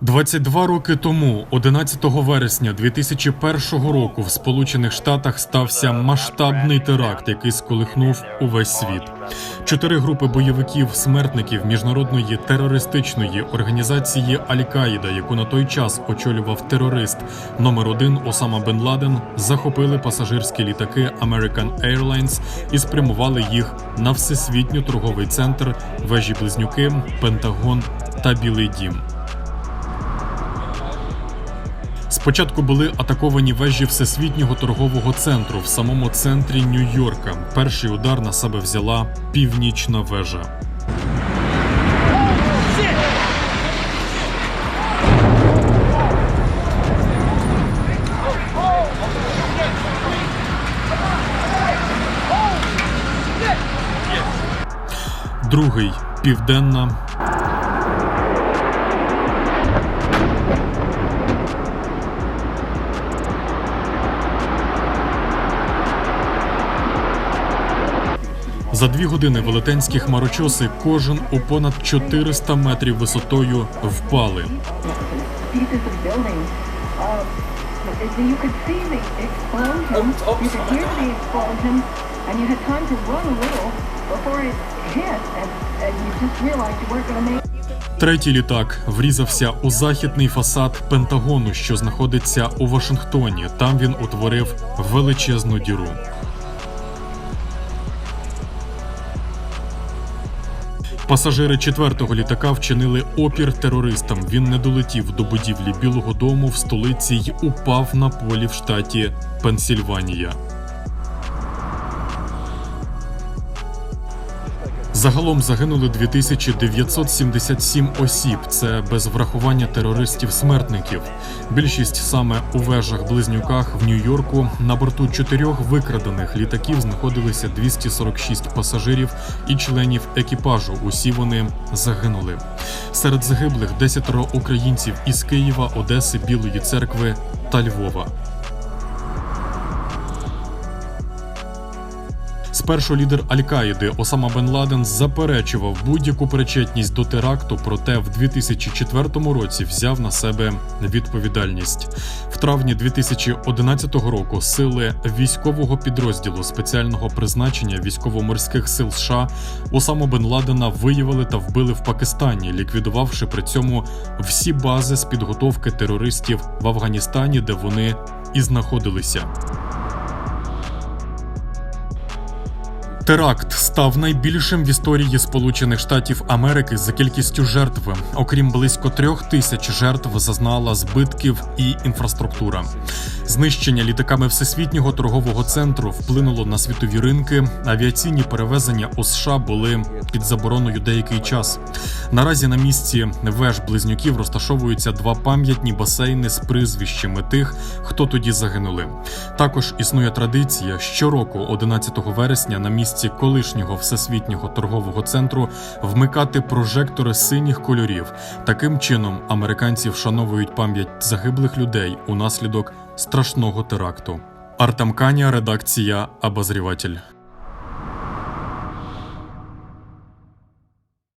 22 роки тому, 11 вересня 2001 року, в Сполучених Штатах стався масштабний теракт, який сколихнув увесь світ. Чотири групи бойовиків-смертників міжнародної терористичної організації Аль-Каїда, яку на той час очолював терорист номер один Осама Бен Ладен, захопили пасажирські літаки American Airlines і спрямували їх на всесвітньо торговий центр, вежі Близнюки, Пентагон та Білий Дім. Спочатку були атаковані вежі Всесвітнього торгового центру в самому центрі Нью-Йорка. Перший удар на себе взяла північна вежа. Другий південна. За дві години велетенські хмарочоси кожен у понад 400 метрів висотою впали. Третій літак врізався у західний фасад Пентагону, що знаходиться у Вашингтоні. Там він утворив величезну діру. Пасажири четвертого літака вчинили опір терористам. Він не долетів до будівлі Білого Дому в столиці й упав на полі в штаті Пенсільванія. Загалом загинули 2977 осіб. Це без врахування терористів-смертників. Більшість саме у вежах-близнюках в Нью-Йорку. На борту чотирьох викрадених літаків знаходилися 246 пасажирів і членів екіпажу. Усі вони загинули. Серед загиблих десятеро українців із Києва, Одеси, Білої церкви та Львова. Спершу лідер Аль-Каїди Осама Бен Ладен заперечував будь-яку причетність до теракту, проте в 2004 році взяв на себе відповідальність. В травні 2011 року сили військового підрозділу спеціального призначення військово-морських сил США Осаму Бен Ладена виявили та вбили в Пакистані, ліквідувавши при цьому всі бази з підготовки терористів в Афганістані, де вони і знаходилися. Теракт став найбільшим в історії Сполучених Штатів Америки за кількістю жертв. Окрім близько трьох тисяч жертв, зазнала збитків і інфраструктура. Знищення літаками всесвітнього торгового центру вплинуло на світові ринки. Авіаційні перевезення у США були під забороною деякий час. Наразі на місці веж близнюків розташовуються два пам'ятні басейни з прізвищами тих, хто тоді загинули. Також існує традиція щороку, 11 вересня, на місці колишнього всесвітнього торгового центру вмикати прожектори синіх кольорів. Таким чином американці вшановують пам'ять загиблих людей унаслідок страшного теракту. Артем Каня, редакція Обозріватель.